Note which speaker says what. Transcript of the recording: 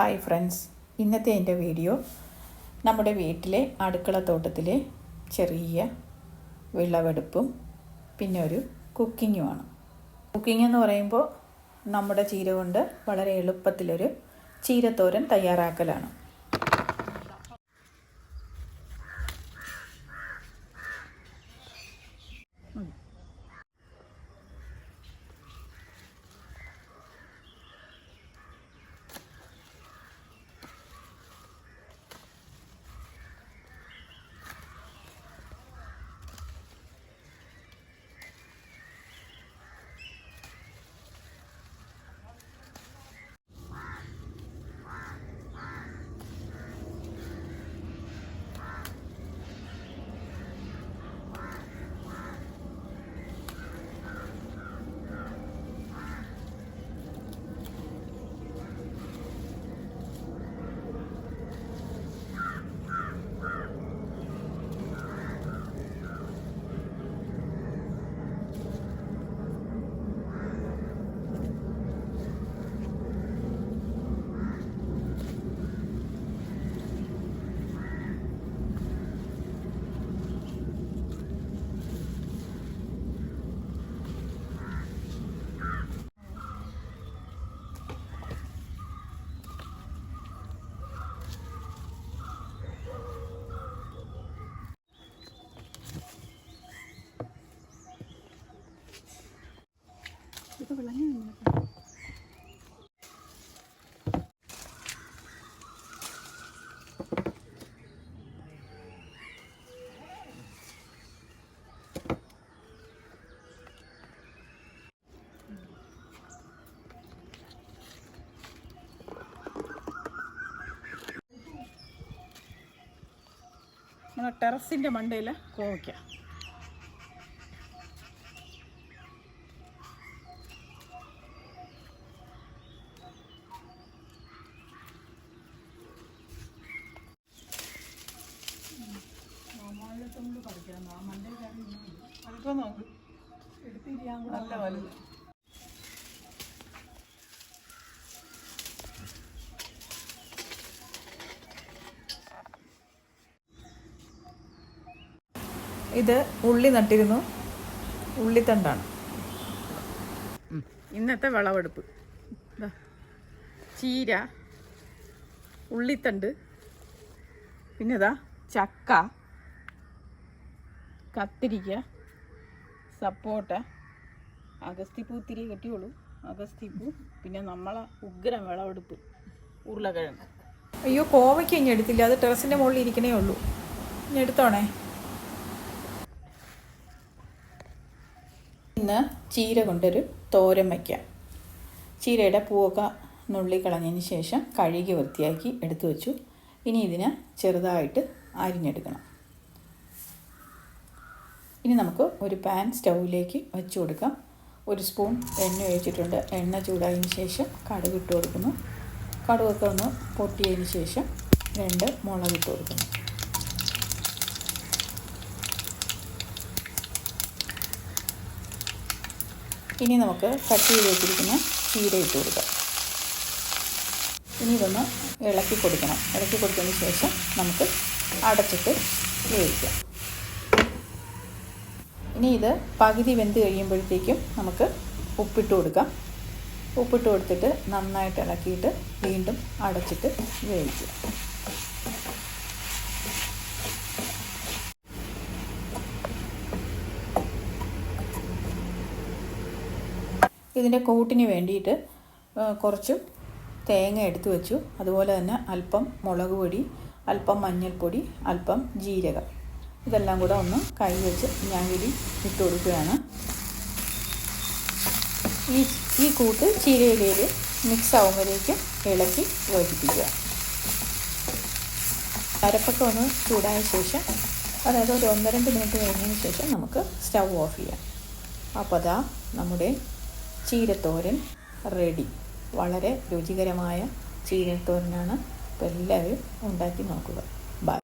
Speaker 1: Hi friends ഇന്നത്തെ എന്റെ video നമ്മുടെ വീട്ടിലെ അടുക്കള തോട്ടത്തിലെ ചെറിയ വിളവെടുപ്പും പിന്നെ ഒരു കുക്കിങ്ങുമാണ് കുക്കിംഗ് എന്ന് പറയുമ്പോൾ നമ്മുടെ ചീര കൊണ്ട് വളരെ എളുപ്പത്തിലൊരു ചീരത്തോരൻ തയ്യാറാക്കലാണ്.
Speaker 2: നമ്മുടെ ടെറസിന്റെ മണ്ടയിൽ കോവയ്ക്ക. നല്ല
Speaker 1: ഇത് ഉള്ളി നട്ടിരുന്നു. ഉള്ളിത്തണ്ടാണ്.
Speaker 2: ഇന്നത്തെ വിളവെടുപ്പ്. ചീര ഉള്ളിത്തണ്ട് പിന്നെതാ ചക്ക. കത്തിരിക്ക സപ്പോട്ട അഗസ്തിപ്പൂ ഇത്തിരി കെട്ടിയുള്ളൂ. അഗസ്തിപ്പൂ പിന്നെ നമ്മളെ ഉഗ്രം വിളവെടുപ്പ് ഉരുളക്കിഴങ്ങ്.
Speaker 1: അയ്യോ കോവയ്ക്ക് ഇനി എടുത്തില്ല. അത് ടെറസിന്റെ മുകളിൽ ഇരിക്കണേ ഉള്ളൂ. ഇനി എടുത്തോണേ? ഇന്ന് ചീര കൊണ്ടൊരു തോരൻ വയ്ക്കാം. ചീരയുടെ പൂവൊക്കെ നുള്ളി കളഞ്ഞതിന് ശേഷം കഴുകി വൃത്തിയാക്കി എടുത്തു വെച്ചു. ഇനി ഇതിനെ ചെറുതായിട്ട് അരിഞ്ഞെടുക്കണം. ഇനി നമുക്ക് ഒരു പാൻ സ്റ്റൗവിലേക്ക് വെച്ച് കൊടുക്കാം. ഒരു സ്പൂൺ എണ്ണ ഒഴിച്ചിട്ടുണ്ട്. എണ്ണ ചൂടായതിന് ശേഷം കടുക് ഇട്ട് കൊടുക്കുന്നു. കടുകൊക്കെ ഒന്ന് പൊട്ടിയതിന് ശേഷം രണ്ട് മുളക് ഇട്ട് കൊടുക്കുന്നു. ഇനി നമുക്ക് കട്ട് ചെയ്ത് വെച്ചിരിക്കുന്ന ചീര ഇട്ട് കൊടുക്കാം. ഇനി ഇതൊന്ന് ഇളക്കി കൊടുക്കണം. ഇളക്കി കൊടുത്തതിന് ശേഷം നമുക്ക് അടച്ചിട്ട് വേവിക്കാം. ഇനി ഇത് പകുതി വെന്ത് കഴിയുമ്പോഴത്തേക്കും നമുക്ക് ഉപ്പിട്ട് കൊടുക്കാം. ഉപ്പിട്ട് കൊടുത്തിട്ട് നന്നായിട്ട് ഇളക്കിയിട്ട് വീണ്ടും അടച്ചിട്ട് വേവിക്കുക. ഇതിന്റെ കൂട്ടിന് വേണ്ടിയിട്ട് കുറച്ച് തേങ്ങ എടുത്തു വെച്ചു. അതുപോലെ തന്നെ അല്പം മുളക് പൊടി അല്പം മഞ്ഞൾപ്പൊടി അല്പം ജീരകം. ഇതെല്ലാം കൂടെ ഒന്ന് കൈ വെച്ച് ഞാൻ കൂടി ഇട്ട് കൊടുക്കുകയാണ്. ഈ ഈ കൂട്ട് ചീരയിലയിൽ മിക്സ് ആവുമ്പോഴേക്കും ഇളക്കി യോജിപ്പിക്കുക. അരപ്പൊക്കെ ഒന്ന് ചൂടായ ശേഷം അതായത് ഒരു ഒന്ന് രണ്ട് മിനിറ്റ് കഴിഞ്ഞതിന് ശേഷം നമുക്ക് സ്റ്റൗ ഓഫ് ചെയ്യാം. അപ്പോൾ അതാ നമ്മുടെ ചീരത്തോരൻ റെഡി. വളരെ രുചികരമായ ചീരത്തോരനാണ്. അപ്പോൾ എല്ലാവരും ഉണ്ടാക്കി നോക്കുക.